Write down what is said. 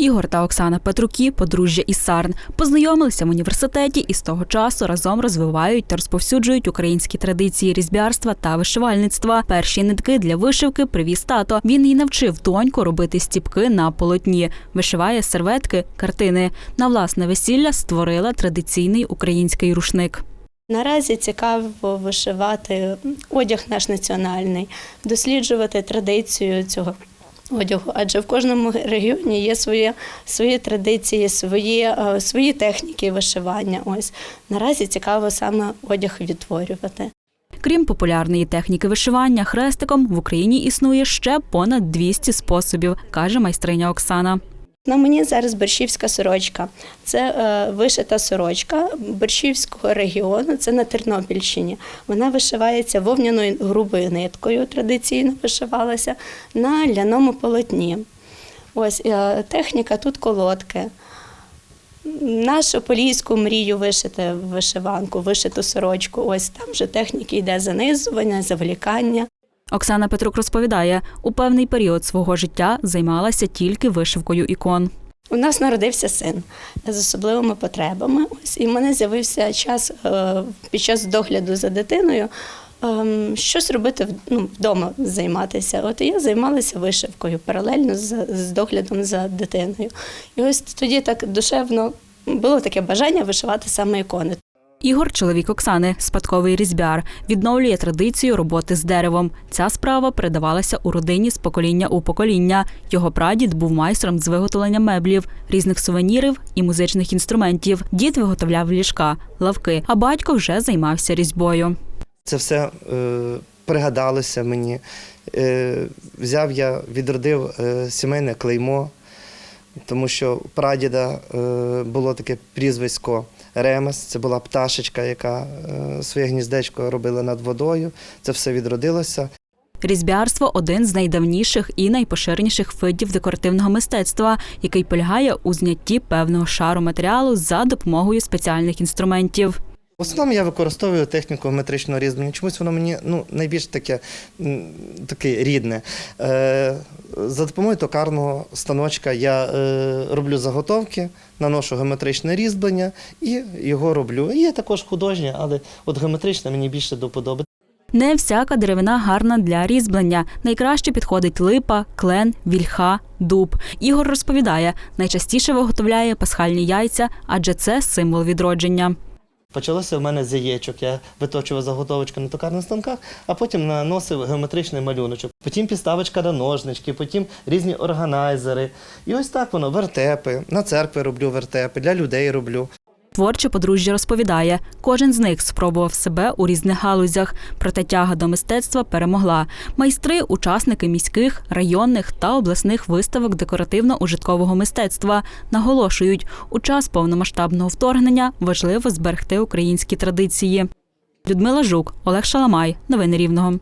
Ігор та Оксана Петруки, подружжя із Сарн, познайомилися в університеті і з того часу разом розвивають та розповсюджують українські традиції різьбярства та вишивальництва. Перші нитки для вишивки привіз тато. Він і навчив доньку робити стіпки на полотні, вишиває серветки, картини. На власне весілля створила традиційний український рушник. Наразі цікаво вишивати одяг наш національний, досліджувати традицію цього одягу, адже в кожному регіоні є свої, свої традиції, свої, е, свої техніки вишивання. Ось наразі цікаво саме одяг відтворювати. Крім популярної техніки вишивання, хрестиком в Україні існує ще понад 200 способів, каже майстриня Оксана. На мені зараз борщівська сорочка. Це е, вишита сорочка борщівського регіону, це на Тернопільщині. Вона вишивається вовняною грубою ниткою, традиційно вишивалася на ляному полотні. Ось е, техніка тут колодки. Нашу поліську мрію вишити вишиванку, вишиту сорочку. Ось там вже техніки йде занизування, завлікання. Оксана Петрук розповідає, у певний період свого життя займалася тільки вишивкою ікон. У нас народився син з особливими потребами. Ось і в мене з'явився час е, під час догляду за дитиною. ем, Щось робити ну, вдома займатися. От я займалася вишивкою паралельно з, з доглядом за дитиною. І ось тоді так душевно було таке бажання вишивати саме ікони. Ігор, чоловік Оксани, спадковий різьбяр, відновлює традицію роботи з деревом. Ця справа передавалася у родині з покоління у покоління. Його прадід був майстром з виготовлення меблів, різних сувенірів і музичних інструментів. Дід виготовляв ліжка, лавки, а батько вже займався різьбою. Це все е, пригадалося мені. Е, взяв я, відродив е, сімейне клеймо, тому що у прадіда е, було таке прізвисько Ремес. Це була пташечка, яка е, своє гніздечко робила над водою. Це все відродилося. Різьбярство один з найдавніших і найпоширеніших видів декоративного мистецтва, який полягає у знятті певного шару матеріалу за допомогою спеціальних інструментів. В основному я використовую техніку метричного різьблення. Чомусь воно мені ну, найбільш таке, таке рідне. Е, за допомогою токарного станочка я е, роблю заготовки, наношу геометричне різьблення і його роблю. Є також художнє, але от геометричне мені більше до подоби. Не всяка деревина гарна для різьблення. Найкраще підходить липа, клен, вільха, дуб. Ігор розповідає, найчастіше виготовляє пасхальні яйця, адже це символ відродження. Почалося в мене з яєчок. Я виточував заготовочки на токарних станках, а потім наносив геометричний малюночок. Потім підставочка на ножнички, потім різні органайзери. І ось так воно вертепи. На церкви роблю вертепи, для людей роблю. Творче подружжя розповідає, кожен з них спробував себе у різних галузях, проте тяга до мистецтва перемогла. Майстри, учасники міських, районних та обласних виставок декоративно-ужиткового мистецтва наголошують, у час повномасштабного вторгнення важливо зберегти українські традиції. Людмила Жук, Олег Шаламай. Новини Рівного.